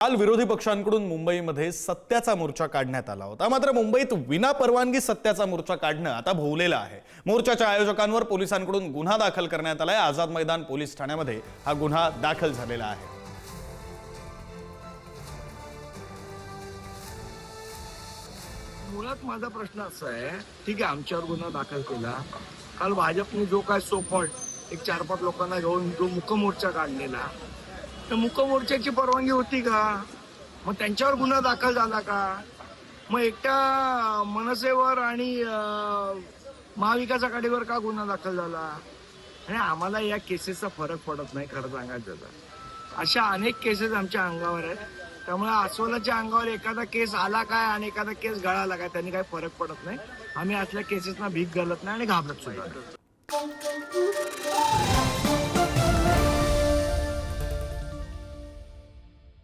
काल विरोधी पक्षांकडून मुंबईमध्ये सत्याचा मोर्चा काढण्यात आला होता. मात्र मुंबईत विना परवानगी सत्याचा मोर्चा काढणं आता भोवलेलं आहे. मोर्चाच्या आयोजकांवर पोलिसांकडून गुन्हा दाखल करण्यात आलाय. आझाद मैदान पोलीस ठाण्यामध्ये हा गुन्हा दाखल झालेला आहे. मुळात माझा प्रश्न असा आहे ठीक आहे आमच्यावर गुन्हा दाखल केला. काल भाजपने जो काय सोपट एक चार पाच लोकांना घेऊन जो मुकमोर्चा काढलेला तर मुकमोर्चाची परवानगी होती का? मग त्यांच्यावर गुन्हा दाखल झाला का? मग एकट्या मनसेवर आणि महाविकास आघाडीवर का गुन्हा दाखल झाला? आणि आम्हाला या केसेसचा फरक पडत नाही खरं सांगायचं तर. अशा अनेक केसेस आमच्या अंगावर आहेत. त्यामुळे अस्वलाच्या अंगावर एखादा केस आला काय आणि एखादा केस गळाला काय त्यांनी काही फरक पडत नाही. आम्ही असल्या केसेसना भीक घालत नाही आणि घाबरत सुद्धा